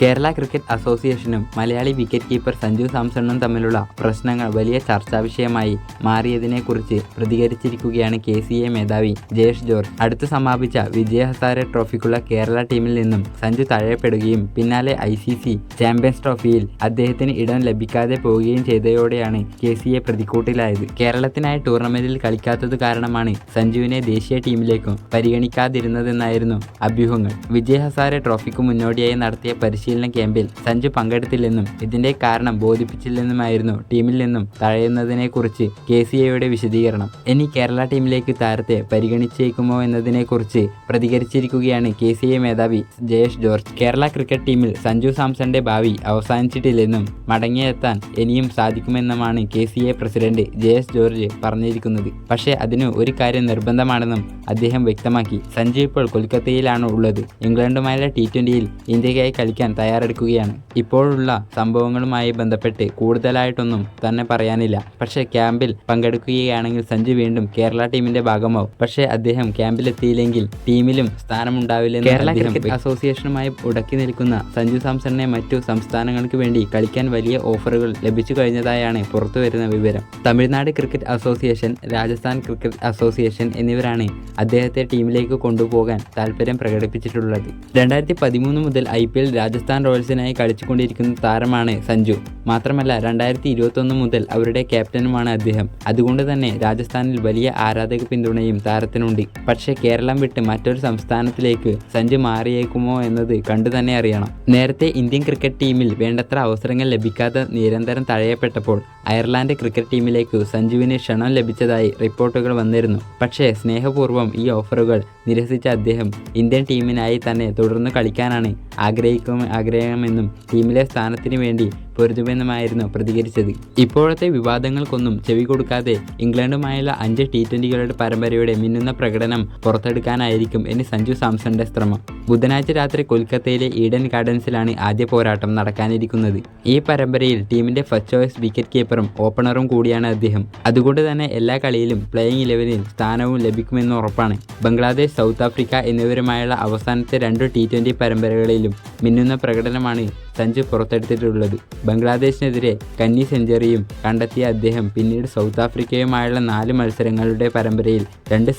Kerala cricket അസോസിയേഷനും Malayali wicket keeper Sanju സാംസണും തമ്മിലുള്ള പ്രശ്നങ്ങൾ വലിയ ചർച്ചാ വിഷയമായി മാറിയതിനെക്കുറിച്ച് പ്രതികരിച്ചിരിക്കുകയാണ് കെ സി എ മേധാവി ജയേഷ് ജോർജ്. അടുത്ത് സമാപിച്ച വിജയ ഹസാരെ ട്രോഫിക്കുള്ള കേരള ടീമിൽ നിന്നും സഞ്ജു തഴയപ്പെടുകയും പിന്നാലെ ഐ സി സി ചാമ്പ്യൻസ് ട്രോഫിയിൽ അദ്ദേഹത്തിന് ഇടം ലഭിക്കാതെ പോവുകയും ചെയ്തതോടെയാണ് കെ സി എ പ്രതിക്കൂട്ടിലായത്. കേരളത്തിനായി ടൂർണമെന്റിൽ കളിക്കാത്തത് കാരണമാണ് സഞ്ജുവിനെ ദേശീയ ടീമിലേക്കും പരിഗണിക്കാതിരുന്നതെന്നായിരുന്നു അഭ്യൂഹങ്ങൾ. വിജയ് ഹസാരെ ട്രോഫിക്ക് മുന്നോടിയായി നടത്തിയ പരിശീലന ക്യാമ്പിൽ സഞ്ജു പങ്കെടുത്തില്ലെന്നും ഇതിന്റെ കാരണം ബോധിപ്പിച്ചില്ലെന്നുമായിരുന്നു ടീമിൽ നിന്നും തഴയുന്നതിനെക്കുറിച്ച് കെ സി എയുടെ വിശദീകരണം. ഇനി കേരള ടീമിലേക്ക് താരത്തെ പരിഗണിച്ചേക്കുമോ എന്നതിനെക്കുറിച്ച് പ്രതികരിച്ചിരിക്കുകയാണ് കെ സി എ മേധാവി ജയേഷ് ജോർജ്. കേരള ക്രിക്കറ്റ് ടീമിൽ സഞ്ജു സാംസന്റെ ഭാവി അവസാനിച്ചിട്ടില്ലെന്നും മടങ്ങിയെത്താൻ ഇനിയും സാധിക്കുമെന്നുമാണ് K C A president Jayesh George പറഞ്ഞിരിക്കുന്നത്. പക്ഷേ അതിന് ഒരു കാര്യം നിർബന്ധമാണെന്നും അദ്ദേഹം വ്യക്തമാക്കി. സഞ്ജു ഇപ്പോൾ കൊൽക്കത്തയിലാണ് ഉള്ളത്. ഇംഗ്ലണ്ടുമായുള്ള ടി ട്വന്റിയിൽ ഇന്ത്യക്കായി കളിക്കാൻ തയ്യാറെടുക്കുകയാണ്. ഇപ്പോഴുള്ള സംഭവങ്ങളുമായി ബന്ധപ്പെട്ട് കൂടുതലായിട്ടൊന്നും തന്നെ പറയാനില്ല. പക്ഷേ ക്യാമ്പിൽ പങ്കെടുക്കുകയാണെങ്കിൽ സഞ്ജു വീണ്ടും കേരള ടീമിന്റെ ഭാഗമാവും. പക്ഷേ അദ്ദേഹം ക്യാമ്പിലെത്തിയില്ലെങ്കിൽ ടീമിലും സ്ഥാനമുണ്ടാവില്ലെന്ന് കേരള ക്രിക്കറ്റ് അസോസിയേഷനുമായി ഉടക്കി നിൽക്കുന്ന സഞ്ജു സാംസണിനെ മറ്റു സംസ്ഥാനങ്ങൾക്ക് വേണ്ടി കളിക്കാൻ വലിയ ഓഫറുകൾ ലഭിച്ചു കഴിഞ്ഞതായാണ് പുറത്തുവരുന്ന വിവരം. Tamil Nadu cricket association Rajasthan cricket association എന്നിവരാണ് അദ്ദേഹത്തെ ടീമിലേക്ക് കൊണ്ടുപോകാൻ താല്പര്യം പ്രകടിപ്പിച്ചിട്ടുള്ളത്. രണ്ടായിരത്തി പതിമൂന്ന് മുതൽ ഐ പി എൽ രാജസ്ഥാൻ റോയൽസിനായി കളിച്ചുകൊണ്ടിരിക്കുന്ന താരമാണ് സഞ്ജു. മാത്രമല്ല രണ്ടായിരത്തി ഇരുപത്തൊന്ന് മുതൽ അവരുടെ ക്യാപ്റ്റനുമാണ് അദ്ദേഹം. അതുകൊണ്ട് തന്നെ രാജസ്ഥാനിൽ വലിയ ആരാധക പിന്തുണയും താരത്തിനുണ്ട്. പക്ഷേ കേരളം വിട്ട് മറ്റൊരു സംസ്ഥാനത്തിലേക്ക് സഞ്ജു മാറിയേക്കുമോ എന്നത് കണ്ടു തന്നെ അറിയണം. നേരത്തെ ഇന്ത്യൻ ക്രിക്കറ്റ് ടീമിൽ വേണ്ടത്ര അവസരങ്ങൾ ലഭിക്കാതെ നിരന്തരം തഴയപ്പെട്ടപ്പോൾ അയർലാൻഡ് ക്രിക്കറ്റ് ടീമിലേക്ക് സഞ്ജുവിന് ക്ഷണം ലഭിച്ചതായി റിപ്പോർട്ടുകൾ വന്നിരുന്നു. പക്ഷേ സ്നേഹപൂർവം ഈ ഓഫറുകൾ നിരസിച്ച അദ്ദേഹം ഇന്ത്യൻ ടീമിനായി തന്നെ തുടർന്ന് കളിക്കാനാണ് ആഗ്രഹിക്കും ആഗ്രഹമെന്നും ടീമിലെ സ്ഥാനത്തിന് വേണ്ടി പൊരുതുമെന്നുമായിരുന്നു പ്രതികരിച്ചത്. ഇപ്പോഴത്തെ വിവാദങ്ങൾക്കൊന്നും ചെവി കൊടുക്കാതെ ഇംഗ്ലണ്ടുമായുള്ള അഞ്ച് ടി ട്വന്റികളുടെ പരമ്പരയുടെ മിന്നുന്ന പ്രകടനം പുറത്തെടുക്കാനായിരിക്കും ഇനി സഞ്ജു സാംസന്റെ ശ്രമം. ബുധനാഴ്ച രാത്രി കൊൽക്കത്തയിലെ ഈഡൻ ഗാർഡൻസിലാണ് ആദ്യ പോരാട്ടം നടക്കാനിരിക്കുന്നത്. ഈ പരമ്പരയിൽ ടീമിന്റെ ഫസ്റ്റ് ചോയ്സ് വിക്കറ്റ് കീപ്പറും ഓപ്പണറും കൂടിയാണ് അദ്ദേഹം. അതുകൊണ്ട് തന്നെ എല്ലാ കളിയിലും പ്ലേയിങ് ഇലവനിൽ സ്ഥാനവും ലഭിക്കുമെന്ന് ഉറപ്പാണ്. ബംഗ്ലാദേശ് സൗത്ത് ആഫ്രിക്ക എന്നിവരുമായുള്ള അവസാനത്തെ രണ്ട് ടി ട്വന്റി പരമ്പരകളിലും മിന്നുന്ന പ്രകടനമാണ് സഞ്ജു പുറത്തെടുത്തിട്ടുള്ളത്. ബംഗ്ലാദേശിനെതിരെ കന്നി സെഞ്ചുറിയും കണ്ടെത്തിയ അദ്ദേഹം പിന്നീട് സൗത്ത് ആഫ്രിക്കയുമായുള്ള നാല് മത്സരങ്ങളുടെ പരമ്പരയിൽ രണ്ട്